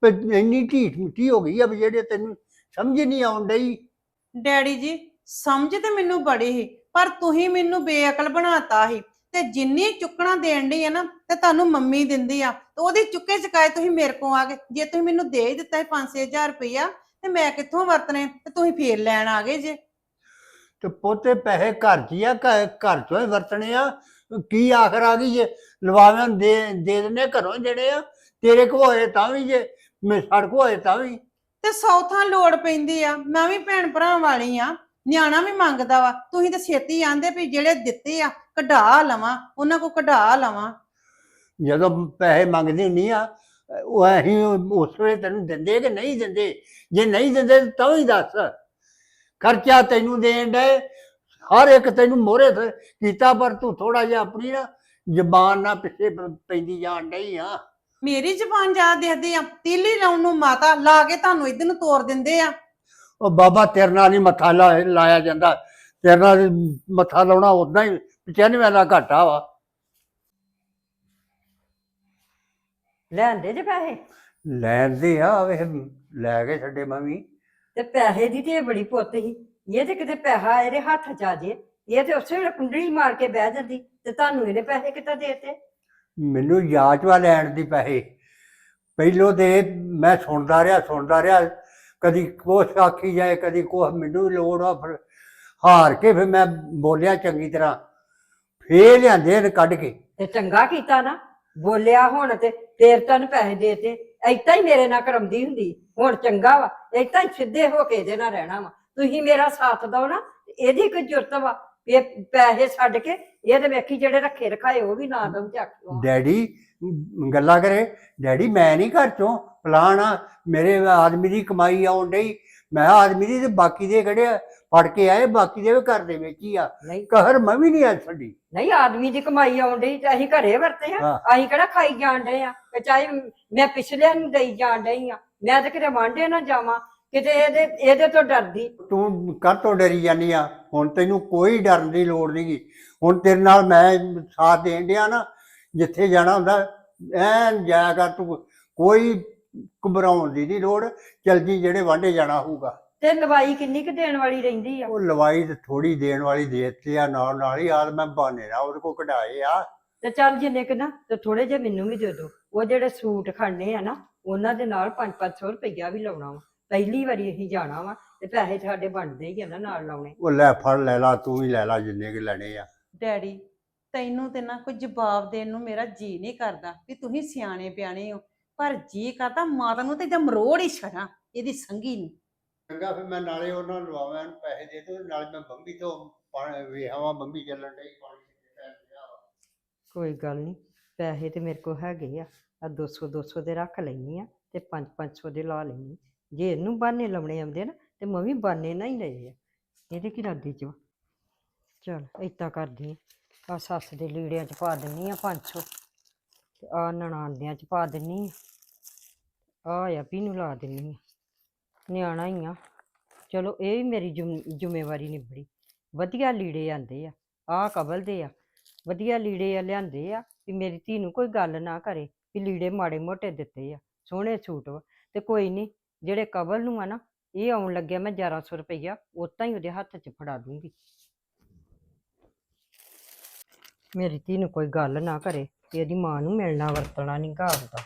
ਵੀ ਇੰਨੀ ਢੀਠ ਮਿੱਠੀ ਹੋ ਗਈ ਆ ਵੀ ਜਿਹੜੇ ਤੈਨੂੰ ਸਮਝ ਨਹੀਂ ਆਉਣ ਡਈ। ਡੈਡੀ ਜੀ ਸਮਝ ਤੇ ਮੈਨੂੰ ਬੜੀ ਸੀ ਪਰ ਤੁਸੀਂ ਮੈਨੂੰ ਬੇਅਕਲ ਬਣਾਤਾ ਸੀ ਤੇ ਜਿੰਨੀ ਚੁੱਕਣਾ ਦੇਣ ਡਈ ਆ ਨਾ ਤੇ ਤੁਹਾਨੂੰ ਮੰਮੀ ਦਿੰਦੀ ਆ ਤੇ ਉਹਦੀ ਚੁੱਕੇ ਚਕਾਏ ਤੁਸੀਂ ਮੇਰੇ ਕੋ ਆ ਗਏ। ਜੇ ਤੁਸੀਂ ਮੈਨੂੰ ਦੇ ਹੀ ਦਿੱਤਾ ਸੀ 5-6000 ਰੁਪਈਆ ਤੇ ਮੈਂ ਕਿੱਥੋਂ ਵਰਤਣੇ ਤੇ ਤੁਸੀਂ ਫੇਰ ਲੈਣ ਆ ਗਏ ਜੇ। ਤੇ ਪੋਤੇ ਪੈਸੇ ਘਰ 'ਚ ਹੀ ਆ ਘ- ਘਰ ਚੋਂ ਹੀ ਵਰਤਣੇ ਆ? ਕੀ ਆਖਰ ਆ ਗਈ ਜੇ? ਲਵਾਵੇਂ ਦੇ ਦੇ ਦਿੰਦੇ ਘਰੋਂ ਹੀ ਦੇਣੇ ਆ? ਤੇਰੇ ਕੋ ਹੋਏ ਤਾਂ ਵੀ ਜੇ ਮੇਰੇ ਸਾਡੇ ਕੋ ਹੋਏ ਤਾਂ ਵੀ। ਤੇ ਸੌਥਾਂ ਲੋੜ ਪੈਂਦੀ ਆ ਮੈਂ ਵੀ ਭੈਣ ਭਰਾ ਵਾਲੀ ਆ। ਨਿਆਣਾ ਵੀ ਮੰਗਦਾ ਵਾ ਤੁਸੀਂ ਤੇ ਛੇਤੀ ਆਂਦੇ ਵੀ ਜਿਹੜੇ ਦਿੱਤੇ ਆ ਕਢਾ ਲਵਾਂ ਉਹਨਾਂ ਕੋ ਕਢਾ ਲਵਾਂ। ਜਦੋਂ ਪੈਸੇ ਮੰਗਦੀ ਹੁੰਨੀ ਆ ਉਹ ਅਸੀਂ ਉਸ ਵੇਲੇ ਤੈਨੂੰ ਦਿੰਦੇ ਕਿ ਨਹੀਂ ਦਿੰਦੇ? ਜੇ ਨਹੀਂ ਦਿੰਦੇ ਤਾਂ ਵੀ ਦੱਸ। ਖਰਚਾ ਤੈਨੂੰ ਦੇਣ ਦੇ ਹਰ ਇੱਕ ਤੈਨੂੰ ਮੋਹਰੇ ਤੇ ਕੀਤਾ ਪਰ ਤੂੰ ਥੋੜਾ ਜਿਹਾ ਆਪਣੀ ਨਾ ਜ਼ਬਾਨ ਨਾਲ ਪਿੱਛੇ ਪੈਂਦੀ ਜਾਣ ਡਈ ਆ। ਮੇਰੀ ਜ਼ਬਾਨ ਜ਼ਿਆਦਾ ਦੇਖਦੀ ਆ ਤੀਲੀ ਲਾਉਣ ਨੂੰ ਮਾਤਾ ਲਾ ਕੇ ਤੁਹਾਨੂੰ ਇਧਰ ਨੂੰ ਤੋੜ ਦਿੰਦੇ ਆ। ਉਹ ਬਾਬਾ ਤੇਰੇ ਨਾਲ ਹੀ ਮੱਥਾ ਲਾਇਆ ਜਾਂਦਾ। ਤੇਰੇ ਨਾਲ ਮੱਥਾ ਲਾਉਣਾ ਉਦਾਂ ਹੀ 95 ਦਾ ਘਾਟਾ ਵਾ। ਲੈਂਦੇ ਜੇ ਪੈਸੇ? ਲੈਂਦੇ ਆ ਵੇ ਲੈ ਕੇ ਛੱਡੇ ਮੰਮੀ ਤੇ ਪੈਸੇ ਦੀ ਤੇ ਬੜੀ ਪੁੱਤ ਸੀ। ਇਹ ਤੇ ਕਿਤੇ ਪੈਸਾ ਇਹਦੇ ਹੱਥ ਚ ਆ ਜੇ। ਇਹ ਤੇ ਉਸੇ ਵੇਲੇ ਕੁੰਡਲੀ ਮਾਰ ਕੇ ਬਹਿ ਜਾਂਦੀ ਤੇ ਤੁਹਾਨੂੰ ਇਹਨੇ ਪੈਸੇ ਕਿੱਦਾਂ ਦੇਤੇ? ਮੈਨੂੰ ਯਾਚ ਵਾ ਲੈਣ ਦੀ ਪੈਸੇ। ਪਹਿਲੋਂ ਤੇ ਮੈਂ ਸੁਣਦਾ ਰਿਹਾ ਸੁਣਦਾ ਰਿਹਾ। ਕਦੀ ਕੁਛ ਆਖੀ ਜਾਏ ਕਦੀ ਕੁਛ ਮੈਨੂੰ ਲੋੜ ਆ ਫਿਰ ਹਾਰ ਕੇ ਫਿਰ ਮੈਂ ਬੋਲਿਆ ਚੰਗੀ ਤਰ੍ਹਾਂ। ਫੇਰ ਲਿਆਂਦੇ ਨੇ ਕੱਢ ਕੇ। ਤੇ ਚੰਗਾ ਕੀਤਾ ਨਾ ਬੋਲਿਆ ਹੁਣ ਤੇ ਫੇਰ ਤੈਨੂੰ ਪੈਸੇ ਦੇਤੇ ਐਦਾਂ ਹੀ ਮੇਰੇ ਨਾਲ ਕਰਮਦੀ ਹੁੰਦੀ ਹੁਣ ਚੰਗਾ ਵਾ ਐਦਾਂ ਹੀ ਸਿੱਧੇ ਹੋ ਕੇ ਇਹਦੇ ਨਾਲ ਰਹਿਣਾ ਵਾ। ਤੁਸੀਂ ਮੇਰਾ ਸਾਥ ਦਿਓ ਨਾ ਤੇ ਇਹਦੀ ਕੋਈ ਜ਼ਰੂਰਤ ਵਾ ਇਹ ਪੈਸੇ ਛੱਡ ਕੇ ਇਹ ਤੇ ਵੇਖੀ ਜਿਹੜੇ ਰੱਖੇ ਰਖਾਏ ਉਹ ਵੀ ਨਾ ਚੱਕ ਲਓ। ਡੈਡੀ ਗੱਲਾਂ ਕਰੇ ਡੈਡੀ ਮੈਂ ਨਹੀਂ ਘਰ ਚੋਂ ਫਲਾਣਾ ਮੇਰੇ ਆਦਮੀ ਦੀ ਕਮਾਈ ਆਉਣ ਡਈ। ਮੈਂ ਆਦਮੀ ਦੀ ਤੇ ਬਾਕੀ ਦੇ ਕਿਹੜੇ ਆ? ਫੜ ਕੇ ਆਏ ਬਾਕੀ ਦੇ ਵੀ ਘਰ ਦੇ ਵਿੱਚ ਹੀ ਆ। ਨਹੀਂ। ਕਹਿਰ ਮੈਂ ਵੀ ਨਹੀਂ ਆ ਛੱਡੀ ਨਹੀਂ ਆਦਮੀ ਦੀ ਕਮਾਈ ਆਉਣ ਡਈ ਤੇ ਅਸੀਂ ਘਰੇ ਵਰਤੇ ਆ। ਅਸੀਂ ਕਿਹੜਾ ਖਾਈ ਜਾਣ ਡਏ ਆ? ਤੇ ਚਾਹੇ ਮੈਂ ਪਿਛਲਿਆਂ ਨੂੰ ਦੇਈ ਜਾਣ ਡਈ ਆ। ਮੈਂ ਤਾਂ ਕਿਤੇ ਵਾਂਢੇ ਨਾ ਜਾਵਾਂ। ਕਿਤੇ ਇਹਦੇ ਇਹਦੇ ਤੋਂ ਡਰਦੀ। ਤੂੰ ਕਰ ਤੋਂ ਡਰੀ ਜਾਨੀ ਆ? ਹੁਣ ਤੈਨੂੰ ਕੋਈ ਡਰਨ ਦੀ ਲੋੜ ਨਹੀਂਗੀ ਹੁਣ ਤੇਰੇ ਨਾਲ ਮੈਂ ਸਾਥ ਦੇਣ ਡਿਆ ਨਾ ਜਿੱਥੇ ਜਾਣਾ ਹੁੰਦਾ ਐਨ ਜਾਇਆ ਕਰ ਤੂੰ। ਕੋਈ ਘਬਰਾਉਣ ਦੀ ਨਹੀਂ ਲੋੜ ਚੱਲ ਜੀ ਜਿਹੜੇ ਵਾਂਢੇ ਜਾਣਾ ਹੋਊਗਾ। ਤੇ ਲਵਾਈ ਕਿੰਨੀ ਕੁ ਦੇਣ ਵਾਲੀ ਰਹਿੰਦੀ ਆ? ਉਹ ਲਵਾਈ ਤੇ ਥੋੜੀ ਦੇਣ ਵਾਲੀ ਦੇ ਦਿੱਤੀ ਆ ਨਾਲ ਨਾਲ ਹੀ ਯਾਰ ਮੈਂ ਬਹਾਨੇ ਨਾਲ ਉਹਦੇ ਕੋ ਕਢਾਏ ਆ। ਤੇ ਚੱਲ ਜਿੰਨੇ ਕੁ ਨਾ ਤੇ ਥੋੜੇ ਜਿਹੇ ਮੈਨੂੰ ਵੀ ਦੇ ਦਿਓ। ਉਹ ਜਿਹੜੇ ਸੂਟ ਖੜਨੇ ਆ ਨਾ ਉਹਨਾਂ ਦੇ ਨਾਲ 5-500 ਰੁਪਈਆ ਵੀ ਲਾਉਣਾ ਵਾ। ਪਹਿਲੀ ਵਾਰੀ ਅਸੀਂ ਜਾਣਾ ਵਾ ਤੇ ਪੈਸੇ ਸਾਡੇ ਬਣਦੇ ਹੀ ਆ ਨਾ ਨਾਲ ਲਾਉਣੇ। ਉਹ ਲੈ ਫੜ ਲੈ ਲਾ ਤੂੰ ਹੀ ਲੈ ਲਾ ਜਿੰਨੇ ਕਿ ਲੈਣੇ ਆ। ਡੈਡੀ ਤੈਨੂੰ ਤੇ ਨਾ ਕੋਈ ਜਵਾਬ ਦੇਣ ਨੂੰ ਮੇਰਾ ਜੀ ਨਹੀਂ ਕਰਦਾ ਵੀ ਤੁਸੀਂ ਸਿਆਣੇ ਪਿਆਣੇ ਹੋ। ਪਰ ਜੀ ਕਰਦਾ ਮਾਤਾ ਨੂੰ ਤੇ ਜਦ ਮਰੋੜ ਹੀ ਛੜਾ ਇਹਦੀ ਸੰਗੀ ਨਹੀਂ ਚੰਗਾ ਫਿਰ ਮੈਂ ਨਾਲੇ ਉਹਨਾਂ ਨੂੰ ਲਵਾਵਾਂ ਇਹਨੂੰ ਪੈਸੇ ਦੇ ਦੋ ਨਾਲੇ ਮੈਂ ਬੰਬੀ ਤੋਂ ਪਾਣੀ ਵੇਹਾਵਾਂ ਬੰਬੀ ਚੱਲਣ ਡਈ ਪਾਣੀ ਦੇ ਪੈਰ ਲਿਆ ਵਾ। ਕੋਈ ਗੱਲ ਨਹੀਂ ਪੈਸੇ ਤੇ ਮੇਰੇ ਕੋਲ ਹੈਗੇ ਆ ਆ 200 200 ਦੇ ਰੱਖ ਲੈਣੀ ਆ ਤੇ 5 500 ਦੇ ਲਾ ਲੈਣੀ ਜੇ ਇਹਨੂੰ ਬਾਨੇ ਲਾਉਣੇ ਆਉਂਦੇ ਨਾ ਤੇ ਮੈਂ ਵੀ ਬਾਨੇ ਨਾ ਹੀ ਲਏ ਆ ਇਹਦੇ ਕੀ ਰਾਦੀ ਚ ਵਾ? ਚਲ ਏਦਾਂ ਕਰਦੀ ਆ ਆਹ ਸੱਸ ਦੇ ਲੀੜਿਆਂ ਚ ਪਾ ਦਿੰਨੀ ਆ 500 ਤੇ ਆ ਨਣਾਂਦਿਆਂ ਚ ਪਾ ਦਿੰਨੀ ਆ। ਆ ਆ ਵੀ ਨੂੰ ਲਾ ਦਿੰਨੀ ਆ। ਨਿਆਣਾ ਹੀ ਆ। ਚਲੋ ਇਹ ਵੀ ਮੇਰੀ ਜ਼ਿੰਮ- ਜ਼ਿੰਮੇਵਾਰੀ ਨਿਬੜੀ ਵਧੀਆ ਲੀੜੇ ਆਂਦੇ ਆ। ਆ ਕਬਲ ਦੇ ਆ। ਵਧੀਆ ਲੀੜੇ ਆ, ਲਿਆਂਦੇ ਆ ਵੀ ਮੇਰੀ ਧੀ ਨੂੰ ਕੋਈ ਗੱਲ ਨਾ ਕਰੇ ਵੀ ਲੀੜੇ ਮਾੜੇ ਮੋਟੇ ਦਿੱਤੇ ਆ। ਸੋਹਣੇ ਸੂਟ ਵਾ। ਤੇ ਕੋਈ ਨਹੀਂ ਜਿਹੜੇ ਕਬਲ ਨੂੰ ਆ ਨਾ, ਇਹ ਆਉਣ ਲੱਗਿਆ ਮੈਂ 1100 ਰੁਪਈਆ ਉਤਾਂ ਹੀ ਉਹਦੇ ਹੱਥ 'ਚ ਫੜਾ ਦੂੰਗੀ। ਮੇਰੀ ਧੀ ਨੂੰ ਕੋਈ ਗੱਲ ਨਾ ਕਰੇ ਤੇ ਇਹਦੀ ਮਾਂ ਨੂੰ ਮਿਲਣਾ, ਵਰਤਣਾ ਨਹੀਂ ਘਾਵਦਾ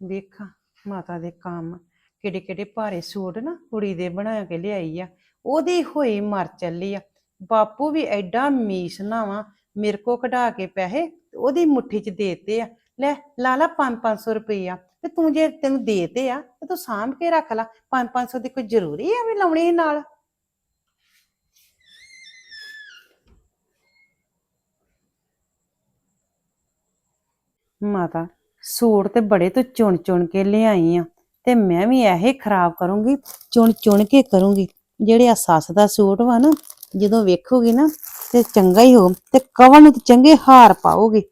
ਵੇਖਾਂ ਮਾਤਾ ਦੇ ਕੰਮ ਕਿਹੜੇ ਕਿਹੜੇ ਭਾਰੇ ਸੂਟ ਨਾ ਕੁੜੀ ਦੇ ਬਣਾ ਕੇ ਲਿਆਈ ਆ। ਉਹਦੀ ਹੋਈ ਮਰ ਚੱਲੀ ਆ। ਬਾਪੂ ਵੀ ਐਡਾ ਮੀਸ ਨਾ ਮੇਰੇ ਕੋ ਕਢਾ ਕੇ ਪੈਸੇ ਉਹਦੀ ਮੁੱਠੀ 'ਚ ਦੇਤੇ ਆ। ਲੈ, ਲਾ ਲਾ 5-500 ਰੁਪਈਆ, ਤੇ ਤੂੰ ਜੇ ਤੈਨੂੰ ਦੇਤੇ ਆ, ਤੇ ਤੂੰ ਸਾਂਭ ਕੇ ਰੱਖ ਲਾ। 5-500 ਦੀ ਕੋਈ ਜ਼ਰੂਰੀ ਆ ਵੀ ਲਾਉਣੇ ਨਾਲ? ਮਾਤਾ, ਸੂਟ ਤੇ ਬੜੇ ਤੂੰ ਚੁਣ ਚੁਣ ਕੇ ਲਿਆਈ ਆ ਤੇ ਮੈਂ ਵੀ ਇਹੇ ਖਰਾਬ ਕਰੂੰਗੀ, ਚੁਣ ਚੁਣ ਕੇ ਕਰੂੰਗੀ। ਜਿਹੜੇ ਆ ਸੱਸ ਦਾ ਸੂਟ ਵਾ ਨਾ, ਜਦੋਂ ਵੇਖੋਗੀ ਨਾ ਤੇ ਚੰਗਾ ਹੀ ਹੋ ਤੇ ਕਵਲ ਨੂੰ ਤੇ ਚੰਗੇ ਹਾਰ ਪਾਓਗੇ।